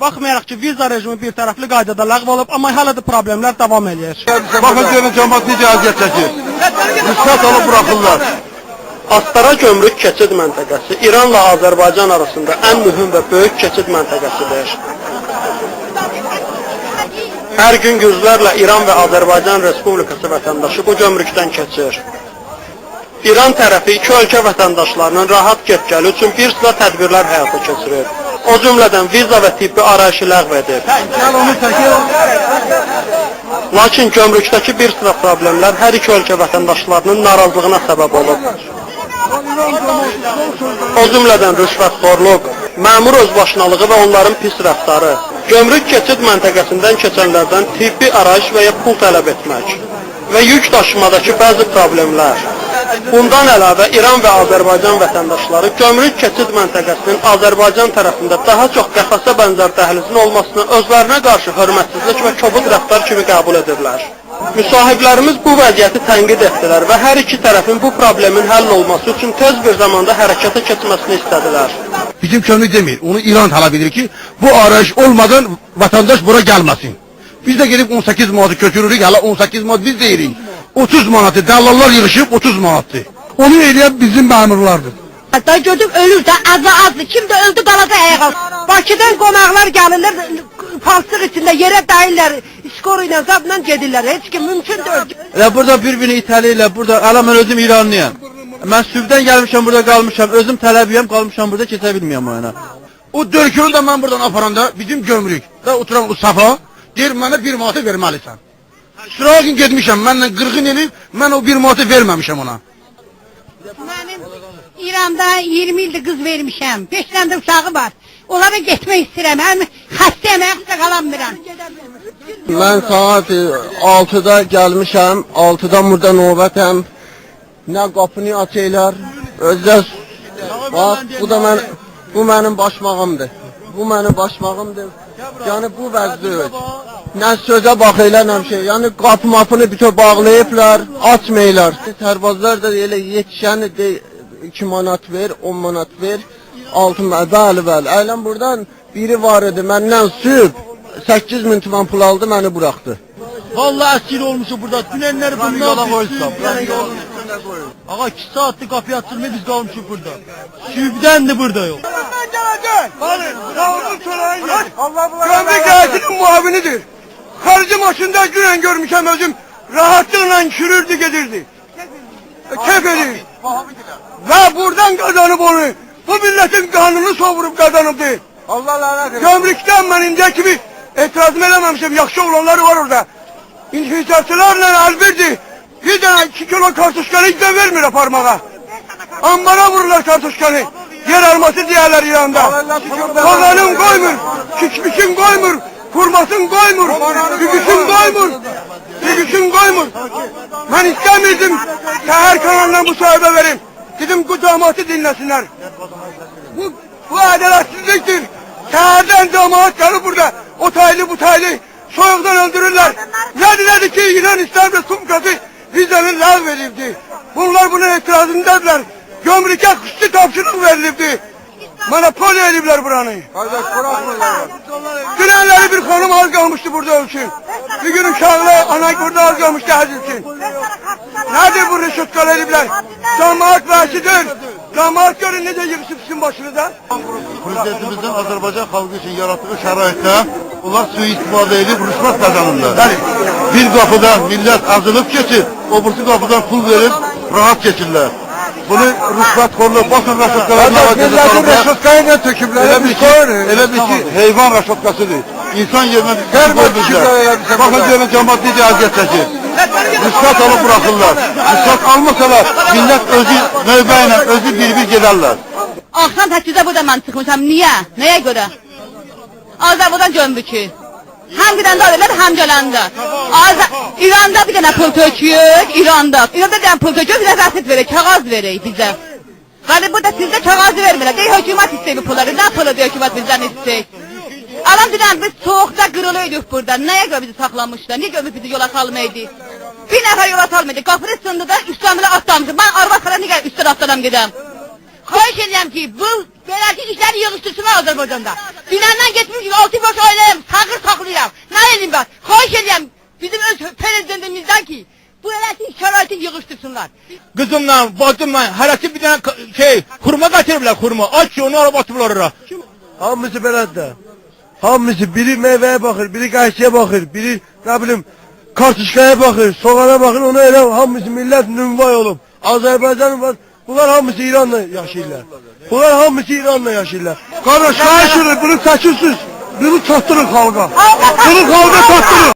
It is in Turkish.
Baxmayaraq ki, viza rejimi bir tərəfli qaydada ləğv olub, amma hələ də problemlər davam edir. Bakın görün cemaat necə əziyyət çəkir. Rüsxət alıb buraxırlar. Astara gömrük keçid məntəqəsi İranla Azərbaycan arasında ən mühüm və böyük keçid məntəqəsidir. Hər gün yüzlərlə İran və Azərbaycan Respublikası vətəndaşı bu gömrükdən keçir. İran tərəfi iki ölkə vətəndaşlarının rahat get-gəli üçün bir sıra tədbirlər həyata keçirir. O cümlədən viza və tibbi arayışı ləğv edir. Lakin gömrükdəki bir sıra problemlər hər iki ölkə vətəndaşlarının narazılığına səbəb olub. O cümlədən rüşvətxorluq, məmur özbaşınalığı və onların pis rəftarı, gömrük keçid məntəqəsindən keçənlərdən tibbi arayış və ya pul tələb etmək və yük daşımadakı bəzi problemlər. Bundan əlavə İran və Azərbaycan vətəndaşları gömrük keçid məntəqəsinin Azərbaycan tərəfində daha çox qəfəsə bənzər dəhlizin olmasını özlərinə qarşı hörmətsizlik və kobud rəftar kimi qəbul edirlər. Müsahiblərimiz bu vəziyyəti tənqid etdilər və hər iki tərəfin bu problemin həll olması üçün tez bir zamanda hərəkətə keçməsini istədilər. Bizim kömrük demir. Onu İran talep edir ki bu arayış olmadan vatandaş bura gelmesin. Biz de gelip 18 manatı götürürük. Hala 18 manat biz deyirik. 30 manatı dəllallar yığışıb 30 manatı. Onu eləyən bizim məmurlardır. Hatta gördüm ölür də azı azı. Kim də öldü qaladı ayağa. Bakıdan qonaqlar gəlirlər palçıq içində yerə dayırlar. Skor ilə zabla gedirlər. Heç kim mümkün deyil. Elə burada bir-birini itələyirlər. Burada ala mən özüm İranlıyam. Mən sübdən gəlmişəm burada qalmışam. Özüm tələbiyəm, qalmışam burada keçə bilmirəm oyuna. O dörkünü de ben buradan aparanda bizim gömrük. Da oturan o safa deyir mənə bir manatı verməlisən. Sıra gün getmişəm, mənlə 40 elib, mən o bir manatı verməmişəm ona. Mənim İranda 20 ildir qız vermişəm. 5 dənə də uşağı var. Onlara getmək istəyirəm. Həm xəstəyəm, ayaqda qalamıram. Mən saat 6-da gəlmişəm. 6-dan burada növbətəm. Nə qapını açırlar. Özdə bax bu da mən bu mənim başmağımdır. Bu mənim başmağımdır. Yəni bu vəzdir. Nə sözə nə bir şey. Yəni qapı mapını bütün bağlayıblar, açmayırlar. Tərbazlar da elə yetişən de 2 manat ver, 10 manat ver. 6 manat. Bəli, bəli. Əylən buradan biri var idi. Məndən süb 8 min tuman pul aldı, məni buraxdı. Vallahi əsir olmuşuq burada. Dünənləri Bəni yola yola Ağa 2 saatlik qapı açılmıyor biz qalmışıq burada. Sübdəndir burada yok. Gömrük heyetinin muavinidir. Karıcı maçında günen görmüşem özüm. Rahatlıkla çürürdü gedirdi. Kef edir. Ve buradan kazanıp onu. Bu milletin kanını sovurup kazanıptı. Allah lanet Gömrükten ben indiye gibi etirazım elememişim. Yakşı olanları var orada. İnfisatçılarla elbirdi. Bir tane iki kilo kartuşkanı hiç de vermiyor parmağa. Ambara vururlar kartuşkanı. Yer alması diyorlar İran'da. Kazanın koymur. Kişmişin koymur. Kurmasın koymur. Gügüsün koymur. Gügüsün koymur. Ben istemiyordum. Seher kanalına bu sahibe verin. Dedim bu damatı dinlesinler. Bu, bu adaletsizliktir. Seherden cemaat gelir burada. O taylı bu taylı soyuktan öldürürler. Ne dedi ki İran İslam Respublikası vizenin lav verildi. Bunlar bunun itirazındadılar. Gömrüke kuşlu tavşırık verildi. Monopoli edildiler buranı. Kardeş bırakmıyorlar. Dünenleri bir hanım az kalmıştı burada ölçün. Bir gün uşaklı ana burada az kalmıştı hazırçın. Nedir bu reşotkalı edildiler? Cemaat vahşidir. Cemaat görün ne de yıkışıp sizin başınıza. Prezidentimizin Azərbaycan xalqı üçün yaratdığı şəraitdə onlar sui-istifadə edib rüşvət qazanırlar. Yəni bir qapıda millət azılıb keçir, o birisi qapıdan pul verib rahat keçirlər. Bunu rüşvətxorluq, baxın rəşotkaların Milletin reşotkayı ne tökübler? Elə bir ki, elə bir ki, heyvan. İnsan bir Hər şey vaxt qoymuşlar. şükür elə bir şey Baxın qoyurlar. görün cəmaat necə əziyyət çəkir. Rüşvət alıb buraxırlar. Rüşvət almasalar millət özü növbə ilə özü bir-bir gedərlər. Axşam 8-də burada mən çıxmışam. Niyə? Nəyə görə? Azərbaycan gömrükü. Həm alırlar, həm gələndə. Az İranda bir dənə pul töküyük, İranda. İranda bir dənə pul töküyük, bir də rəsid verək, kağız verək bizə. Bəli, burada sizdə kağızı vermirlər. Deyir, hökumət istəyir bu pulları. Nə pulu deyir hökumət bizdən istəyir? Alam deyirəm, biz soğukta qırılıyorduk burada. Nəyə görə bizi saxlamışlar? Niyə görə bizi yola salmaydı? Bir nəfər yola salmaydı. Qapını sındı da üstəmlə atlamışdı. Mən arvad xala niyə üstdən atlanam gedəm? Xahiş edirəm ki, bu beləki işləri yığışdırsınlar Azərbaycanda. Dünəndən getmiş altı boş oynayım, sağır saxlayıram. Nə edeyim ben? Xahiş edirəm bizim öz prezidentimizdən ki, bu eləki şəraiti yığışdırsınlar. Kızımla, bacımla, hərəsi bir tane şey, hurma getiriblər, hurma. Aç onu araba atıblar oraya. Hamısı belədir. Hamısı biri meyveye bakır, biri qayçıya bakır, biri ne bileyim kartuşkaya bakır, soğana bakır, onu elə hamısı millet nüvay olub. Azerbaycan var, bunlar hamısı İranla yaşayırlar. Bunlar hamısı İranla yaşayırlar. Kardeş, kardeş bunu çəkirsiniz, bunu çatdırın xalqa. Bunu xalqa çatdırın.